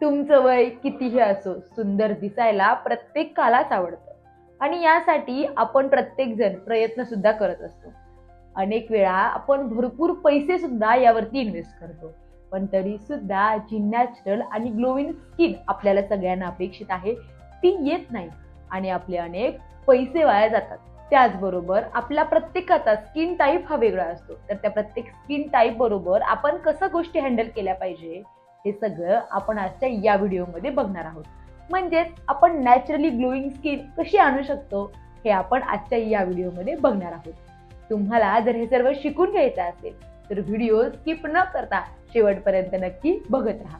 तुमचं वय कितीही असो सुंदर दिसायला प्रत्येकालाच आवडतं. आणि यासाठी आपण प्रत्येकजण प्रयत्न सुद्धा करत असतो. अनेक वेळा आपण भरपूर पैसे सुद्धा यावरती इन्व्हेस्ट करतो. पण तरी सुद्धा जी नॅचरल आणि ग्लोविंग स्किन आपल्याला सगळ्यांना अपेक्षित आहे ती येत नाही. आणि आपले अनेक पैसे वाया जातात. त्याचबरोबर आपला प्रत्येकाचा स्किन टाईप हा वेगळा असतो. तर त्या प्रत्येक स्किन टाईप बरोबर आपण कसं गोष्टी हँडल केल्या पाहिजे? हे सगळं आपण आजच्या या व्हिडिओमध्ये बघणार आहोत. म्हणजेच आपण नॅचरली ग्लोईंग स्किन कशी आणू शकतो हे आपण आजच्या या व्हिडिओमध्ये बघणार आहोत. तुम्हाला जर हे सर्व शिकून घ्यायचं असेल तर व्हिडिओ स्किप न करता शेवटपर्यंत नक्की बघत राहा.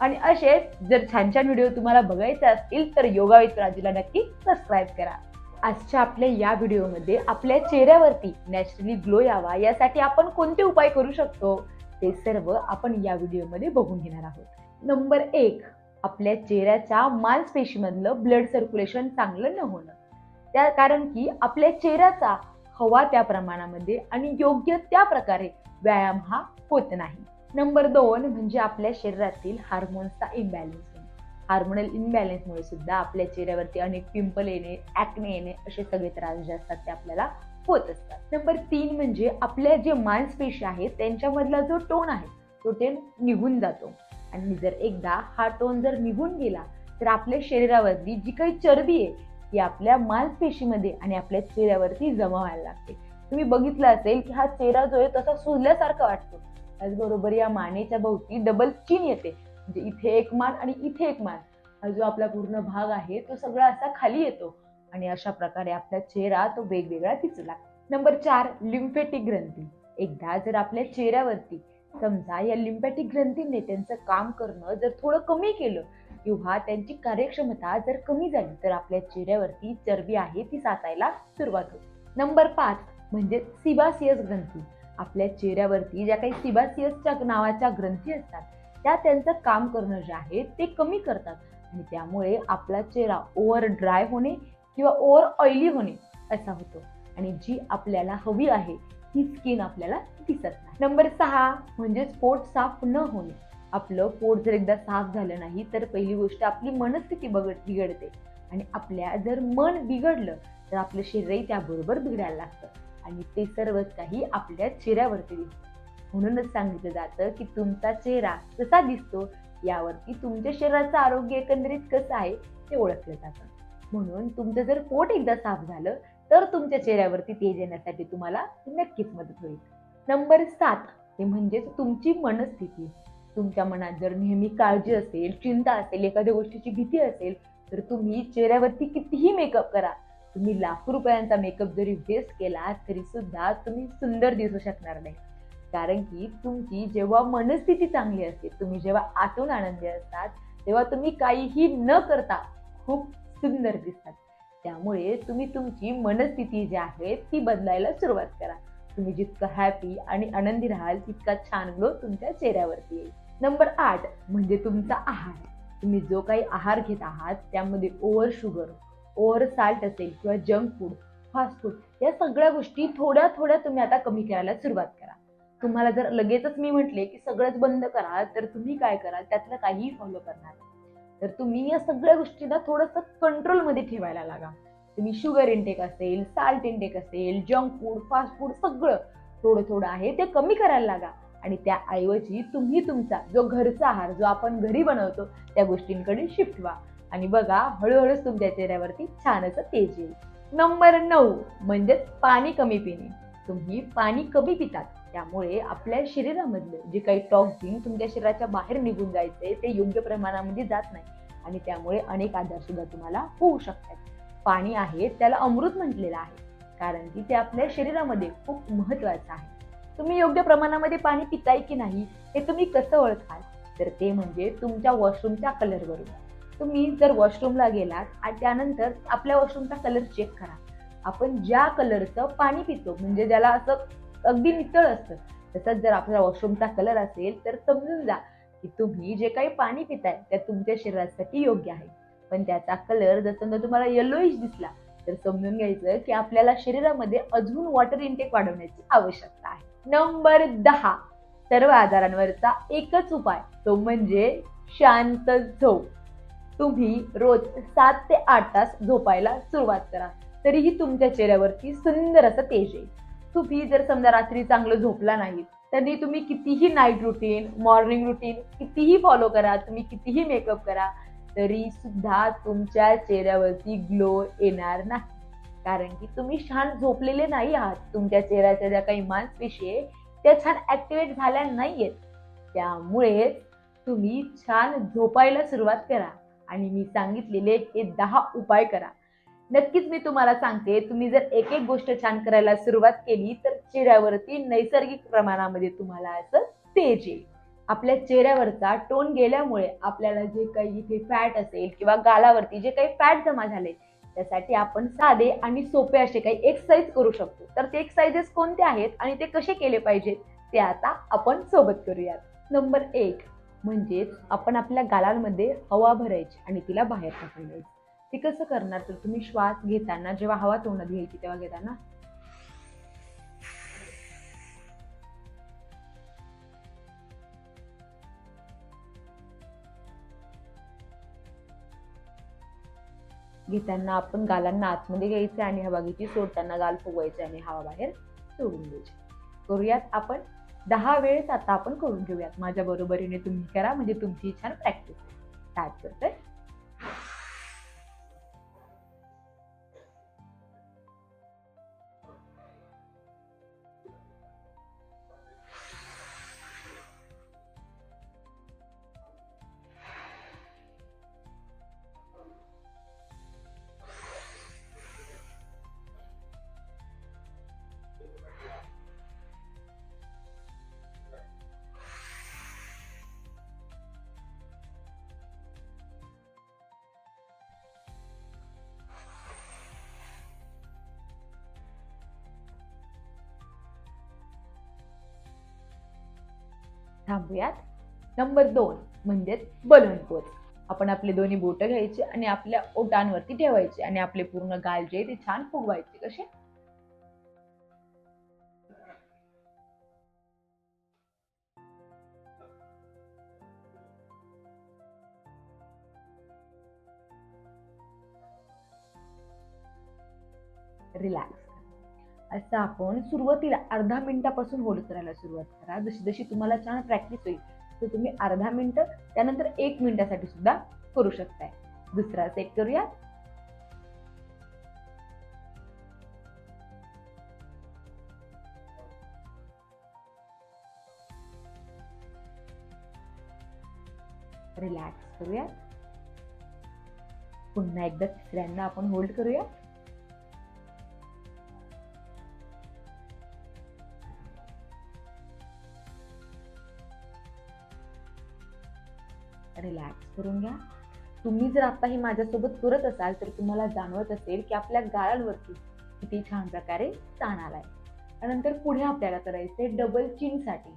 आणि असेच जर छान छान व्हिडिओ तुम्हाला बघायचे असतील तर योगा विथ राजूला नक्की सबस्क्राईब करा. आजच्या आपल्या या व्हिडिओमध्ये आपल्या चेहऱ्यावरती नॅचरली ग्लो यावा यासाठी आपण कोणते उपाय करू शकतो? ते सर्व आपण या व्हिडिओमध्ये बघून घेणार आहोत. नंबर एक आपल्या चेहऱ्याच्या मांसपेशीमधलं ब्लड सर्क्युलेशन चांगलं न होणं. त्या कारण की आपल्या चेहऱ्याचा हवा त्या प्रमाणामध्ये आणि योग्य त्या प्रकारे व्यायाम हा होत नाही. नंबर दोन म्हणजे आपल्या शरीरातील हार्मोन्सचा इम्बॅलन्स हार्मोनल इम्बॅलन्समुळे सुद्धा आपल्या चेहऱ्यावरती अनेक पिंपल येणे ऍक्ने येणे असे सगळे त्रास जे असतात ते आपल्याला होत असतात. नंबर तीन म्हणजे आपल्या जे मांसपेशी आहेत त्यांच्यामधला जो टोन आहे तो टोन निघून जातो. आणि जर एकदा हा टोन जर निघून गेला तर आपल्या शरीरावरती जी काही चरबी आहे ती आपल्या मांसपेशीमध्ये आणि आपल्या चेहऱ्यावरती जमा व्हायला लागते. तुम्ही बघितलं असेल की हा चेहरा जो आहे तसा सुजल्यासारखा वाटतो. त्याचबरोबर या मानेच्या भोवती डबल चीन येते. म्हणजे इथे एक मान आणि इथे एक मान हा जो आपला पूर्ण भाग आहे तो सगळा असा खाली येतो. आणि अशा प्रकारे आपला चेहरा तो वेगवेगळा दिसू लागतो नंबर चार लिम्फेटिक ग्रंथी. एकदा जर आपल्या चेहऱ्यावरती समजा या लिम्फॅटिक ग्रंथीने त्यांचं काम करणं जर थोडं कमी केलं किंवा त्यांची कार्यक्षमता जर कमी झाली तर आपल्या चेहऱ्यावरती चरबी आहे ती साचायला सुरुवात होते. नंबर पाच म्हणजे सिबासियस ग्रंथी. आपल्या चेहऱ्यावरती ज्या काही सिबासियसच्या नावाच्या ग्रंथी असतात त्या त्यांचं काम करणं जे आहे ते कमी करतात. आणि त्यामुळे आपला चेहरा ओव्हर ड्राय होणे किंवा ओव्हर ऑइली होणे असा होतो. आणि जी आपल्याला हवी आहे ही स्किन आपल्याला दिसत नाही. नंबर सहा म्हणजेच पोट साफ न होणे. आपलं पोट जर एकदा साफ झालं नाही तर पहिली गोष्ट आपली मनस्थिती बघ बिघडते. आणि आपल्या जर मन बिघडलं तर आपलं शरीरही त्याबरोबर बिघडायला लागतं. आणि ते सर्वच काही आपल्या चेहऱ्यावरती दिसतं. म्हणूनच सांगितलं जातं की तुमचा चेहरा कसा दिसतो यावरती तुमच्या शरीराचं आरोग्य एकंदरीत कसं आहे ते ओळखलं जातं. म्हणून तुमचं जर पोट एकदा साफ झालं तर तुमच्या चेहऱ्यावरती तेज येण्यासाठी तुम्हाला नक्कीच मदत होईल. नंबर सात ते म्हणजेच तुमची मनस्थिती. तुमच्या मनात जर नेहमी काळजी असेल चिंता असेल एखाद्या गोष्टीची भीती असेल तर तुम्ही चेहऱ्यावरती कितीही मेकअप करा. तुम्ही लाखो रुपयांचा मेकअप जरी वेस्ट केला तरी सुद्धा तुम्ही सुंदर दिसू शकणार नाही. कारण की तुमची जेव्हा मनस्थिती चांगली असते तुम्ही जेव्हा आतून आनंदी असतात तेव्हा तुम्ही काहीही न करता खूप सुंदर दिसतात. त्यामुळे तुम्ही तुमची मनस्थिती जी आहे ती बदलायला सुरुवात करा. तुम्ही जितकं हॅपी आणि आनंदी राहाल तितका छान ग्लो तुमच्या चेहऱ्यावरती येईल. नंबर आठ म्हणजे तुमचा आहार. तुम्ही जो काही आहार घेत आहात त्यामध्ये ओव्हर शुगर ओव्हर साल्ट असेल किंवा जंक फूड फास्ट फूड या सगळ्या गोष्टी थोड्या थोड्या तुम्ही आता कमी करायला सुरुवात करा. तुम्हाला जर लगेचच मी म्हटले की सगळंच बंद करा तर तुम्ही काय कराल? त्यातलं काहीही फॉलो करणार तर तुम्ही या सगळ्या गोष्टींना थोडंसं कंट्रोलमध्ये ठेवायला लागा. तुम्ही शुगर इंटेक असेल साल्ट इंटेक असेल जंक फूड फास्ट फूड सगळं थोडं थोडं आहे ते कमी करायला लागा. आणि त्याऐवजी तुम्ही तुमचा जो घरचा आहार जो आपण घरी बनवतो त्या गोष्टींकडे शिफ्ट व्हा. आणि बघा हळूहळूच तुमच्या चेहऱ्यावरती छान असं तेज येईल. नंबर नऊ म्हणजेच पाणी कमी पिणे. तुम्ही पाणी कमी पितात. त्यामुळे आपल्या शरीरामधलं जे काही टॉक्झिन तुमच्या शरीराच्या बाहेर निघून जायचे ते योग्य प्रमाणामध्ये जात नाही. आणि त्यामुळे अनेक आजार सुद्धा तुम्हाला होऊ शकतात. पाणी आहे त्याला अमृत म्हटलेलं आहे. कारण की ते आपल्या शरीरामध्ये खूप महत्वाचं आहे. तुम्ही योग्य प्रमाणामध्ये पाणी पिताय की नाही हे तुम्ही कसं ओळखाल? तर ते म्हणजे तुमच्या वॉशरूमच्या कलरवरून. तुम्ही जर वॉशरूमला गेलात आणि त्यानंतर आपल्या वॉशरूमचा कलर चेक करा. आपण ज्या कलरचं पाणी पितो म्हणजे ज्याला असं अगदी नितळ असतं. तसंच जर आपला वॉशरूमचा कलर असेल तर समजून जा की तुम्ही जे काही पाणी पिताय त्या तुमच्या शरीरासाठी योग्य आहे. पण त्याचा कलर जर समजा तुम्हाला येलोईश दिसला तर समजून घ्यायचं की आपल्याला शरीरामध्ये अजून वॉटर इंटेक वाढवण्याची आवश्यकता आहे. नंबर दहा. सर्व आजारांवरचा एकच उपाय तो म्हणजे शांत झोप. तुम्ही रोज सात ते आठ तास झोपायला सुरुवात करा. तरीही तुमच्या चेहऱ्यावरती सुंदर असं तेज येईल. तुम्ही जर समजा रात्री चांगलं झोपला नाही तरी तुम्ही कितीही नाईट रुटीन मॉर्निंग रुटीन कितीही फॉलो करा तुम्ही कितीही मेकअप करा तरी सुद्धा तुमच्या चेहऱ्यावरती ग्लो येणार नाही. कारण की तुम्ही छान झोपलेले नाही आहात. तुमच्या चेहऱ्याच्या ज्या काही मांसपेशी आहे त्या छान ऍक्टिव्हेट झाल्या नाहीयेत. त्यामुळे तुम्ही छान झोपायला सुरुवात करा. आणि मी सांगितलेले हे दहा उपाय करा. नक्कीच मी तुम्हाला सांगते तुम्ही जर एक एक गोष्ट छान करायला सुरुवात केली तर चेहऱ्यावरती नैसर्गिक प्रमाणामध्ये तुम्हाला असं तेज येईल. आपल्या चेहऱ्यावरचा टोन गेल्यामुळे आपल्याला जे काही इथे फॅट असेल किंवा गालावरती जे काही फॅट जमा झाले त्यासाठी आपण साधे आणि सोपे असे काही एक्सरसाइज करू शकतो. तर ते एक्सरसाइजेस कोणते आहेत आणि ते कसे केले पाहिजेत ते आता आपण सोबत करूयात. नंबर एक म्हणजेच आपण आपल्या गालांमध्ये हवा भरायची आणि तिला बाहेर टाकायची ते कसं करणार? तर तुम्ही श्वास घेताना जेव्हा हवा तोंडात घ्यायची तेव्हा घेताना? घेताना आपण गालांना आतमध्ये घ्यायचं आणि हवा घ्यायची सोडताना गाल फुगवायचे आणि हवा बाहेर सोडून द्यायची. करूयात आपण. दहा वेळेस आता आपण करून घेऊयात. माझ्या बरोबरीने तुम्ही करा म्हणजे तुमची छान प्रॅक्टिस स्टार्ट करतोय. थांबूयात. नंबर दोन म्हणजेच बलून पोच आपण आपले दोन्ही बोटं घ्यायचे आणि आपल्या ओटांवरती ठेवायचे आणि आपले पूर्ण गाल जे ते छान फुगवायचे. कसे? रिलॅक्स असं आपण सुरुवातीला अर्धा मिनिटापासून होल्ड करायला सुरुवात करा. जशी जशी तुम्हाला छान प्रॅक्टिस होईल तर तुम्ही अर्धा मिनटं त्यानंतर एक मिनिटासाठी सुद्धा करू शकताय. दुसरा सेट करूया. रिलॅक्स करूया. पुन्हा एकदा तिसऱ्यांदा आपण होल्ड करूया. रिलॅक्स करून घ्या. तुम्ही जर आता हे माझ्यासोबत करत असाल तर तुम्हाला जाणवत असेल की आपल्या गाळांवरती किती छान प्रकारे ताण आलाय त्यानंतर पुढे आपल्याला करायचंय डबल चिनसाठी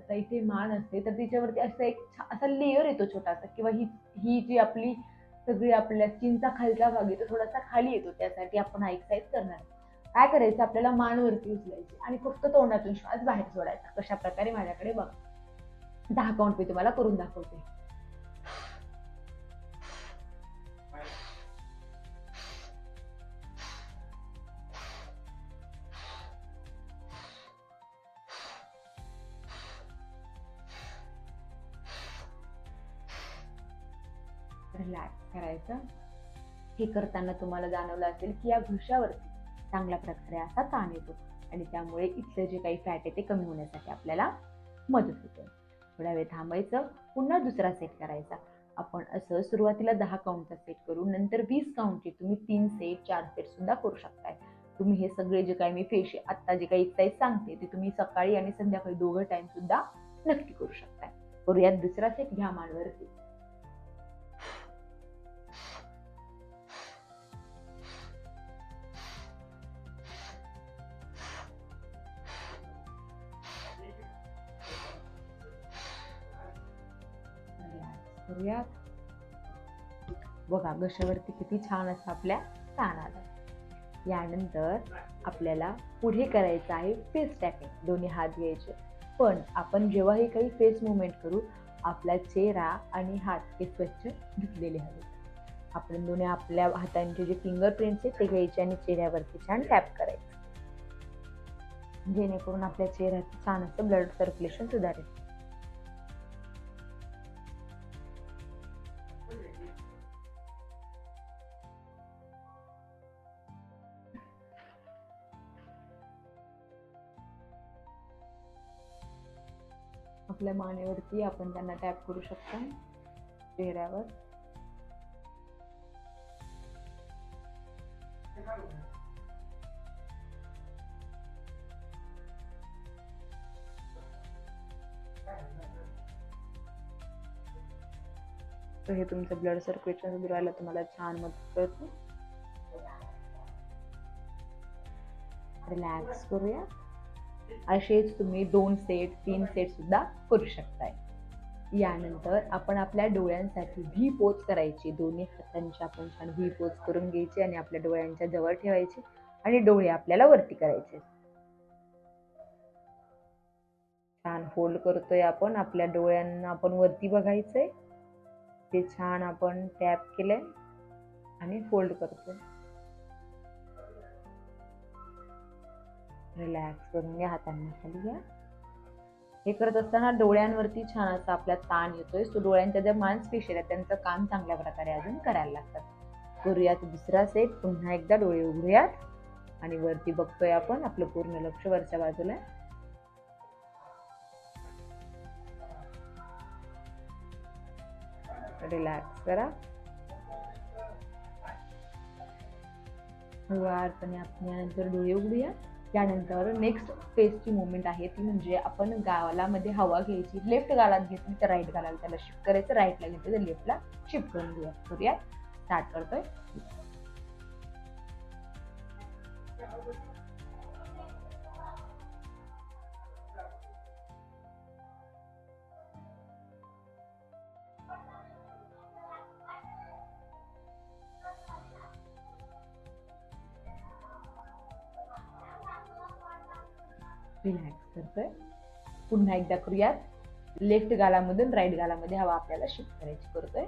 आता इथे मान असते तर तिच्यावरती असं एक छा- असा लेअर येतो छोटासा किंवा ही ही जी आपली सगळी आपल्या चिनचा खालचा भाग आहे तो थोडासा खाली येतो. त्यासाठी आपण हा एक्सरसाइज करणार काय करायचं? आपल्याला मानवरती उचलायची आणि फक्त तोंडातून श्वास बाहेर सोडायचा. कशा प्रकारे माझ्याकडे बघा. दहा काउंट मी तुम्हाला करून दाखवते. रिलॅक्स करायचं. हे करताना तुम्हाला जाणवलं असेल की या घृशावरती चांगल्या प्रकारे असा ताण येतो आणि त्यामुळे इथलं जे काही फॅट आहे ते कमी होण्यासाठी आपल्याला मदत होते. थोड्या वेळ थांबायचं पुन्हा दुसरा सेट करायचा. आपण असं सुरुवातीला दहा काउंटचा सेट करू नंतर वीस काउंटचे तुम्ही तीन सेट चार सेट सुद्धा करू शकताय. तुम्ही हे सगळे जे काही मी फेश आत्ता जे काही एक्सरसाइज सांगते ते तुम्ही सकाळी आणि संध्याकाळी दोघं टाइम सुद्धा नक्की करू शकताय. करूयात दुसरा सेट घ्या मानवरती. करूयात. बघा घशावरती किती छान असं आपल्या ताण आला. यानंतर आपल्याला पुढे करायचं आहे फेस टॅपिंग दोन्ही हात घ्यायचे. पण आपण जेव्हाही काही फेस मुवमेंट करू आपला चेहरा आणि हात हे स्वच्छ धुतलेले हवे आपण दोन्ही आपल्या हातांचे जे फिंगर प्रिंट्स आहेत ते घ्यायचे आणि चेहऱ्यावरती छान टॅप करायचं. जेणेकरून आपल्या चेहऱ्यात छान असं ब्लड सर्क्युलेशन सुधारेल. आपल्या मानेवरती आपण त्यांना टॅप करू शकतो. चेहऱ्यावर. तर हे तुमचं ब्लड सर्क्युलेशन सुधारायला तुम्हाला छान मदत करतो. रिलॅक्स करूया. असेच तुम्ही दोन सेट तीन सेट सुद्धा करू शकताय. यानंतर आपण आपल्या डोळ्यांसाठी व्ही पोच करायची. दोन्ही हातांची आपण छान व्ही पोच करून घ्यायची आणि आपल्या डोळ्यांच्या जवळ ठेवायचे आणि डोळे आपल्याला वरती करायचे. छान होल्ड करतोय आपण. आपल्या डोळ्यांना आपण वरती बघायचंय. ते छान आपण टॅप केलंय आणि फोल्ड करतोय. रिलॅक्स करून घ्या हातांना खाली घ्या. हे करत असताना डोळ्यांवरती छान असा आपला ताण येतोय. सो डोळ्यांच्या ज्या मांसपेशी आहेत त्यांचं काम चांगल्या प्रकारे अजून करायला लागतात. करूयात दुसरा सेट पुन्हा एकदा डोळे उघडूयात. आणि वरती बघतोय आपण आपलं पूर्ण लक्ष वरच्या बाजूला. रिलॅक्स करा. हळूवारपणे आपण यानंतर डोळे उघडूया त्यानंतर नेक्स्ट फेजची मुवमेंट आहे ती म्हणजे आपण गालामध्ये हवा घ्यायची. लेफ्ट गालात घेतली तर राईट गालाला त्याला शिफ्ट करायचं राईटला घेतलं तर लेफ्टला शिफ्ट करून घेऊया. करूया. स्टार्ट करतोय. रिलॅक्स करतोय. पुन्हा एकदा करूयात. लेफ्ट गालामधून राईट गालामध्ये हवा आपल्याला शिफ्ट करायची करतोय.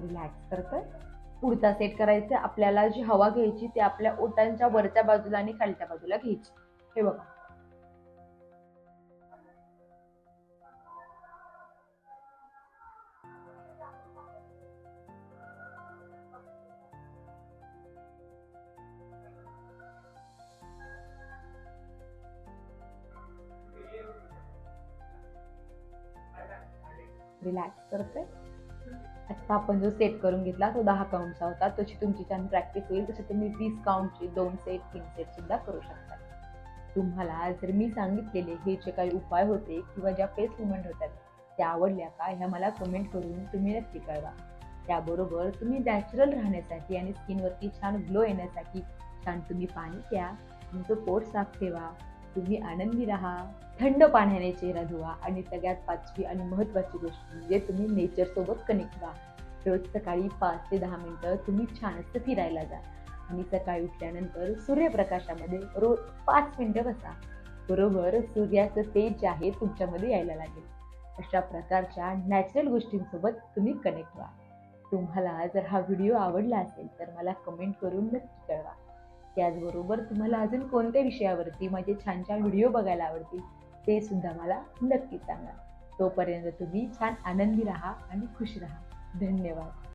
रिलॅक्स करतोय. पुढचा सेट करायचा आपल्याला जी हवा घ्यायची ती आपल्या ओटांच्या वरच्या बाजूला आणि खालच्या बाजूला घ्यायची. हे बघा. रिलॅक्स करते आत्ता आपण जो सेट करून घेतला तो दहा काउंटचा होता. तशी तुमची छान प्रॅक्टिस होईल तशी तुम्ही वीस काउंटची दोन सेट तीन सेट सुद्धा करू शकता. तुम्हाला जर मी सांगितलेले हे जे काही उपाय होते किंवा ज्या पेस मुवमेंट होतात त्या आवडल्या का ह्या मला कमेंट करून तुम्ही नक्की कळवा. त्याबरोबर तुम्ही नॅचरल राहण्यासाठी आणि स्किनवरती छान ग्लो येण्यासाठी छान तुम्ही पाणी प्या. तुमचं पोट साफ ठेवा. तुम्ही आनंदी राहा थंड पाण्याने चेहरा धुवा आणि सगळ्यात पाचवी आणि महत्त्वाची गोष्ट म्हणजे तुम्ही नेचरसोबत कनेक्ट व्हा. रोज सकाळी पाच ते दहा मिनटं तुम्ही छान असं फिरायला जा आणि सकाळी उठल्यानंतर सूर्यप्रकाशामध्ये रोज पाच मिनटं बसा. बरोबर सूर्याचं तेज जे आहे तुमच्यामध्ये यायला लागेल. अशा प्रकारच्या नॅचरल गोष्टींसोबत तुम्ही कनेक्ट व्हा. तुम्हाला जर हा व्हिडिओ आवडला असेल तर मला कमेंट करून नक्की कळवा. त्याचबरोबर तुम्हाला अजून कोणत्या विषयावरती माझे छान छान व्हिडिओ बघायला आवडतील ते सुद्धा मला नक्की सांगा. तोपर्यंत तुम्ही छान आनंदी राहा आणि खुश राहा. धन्यवाद.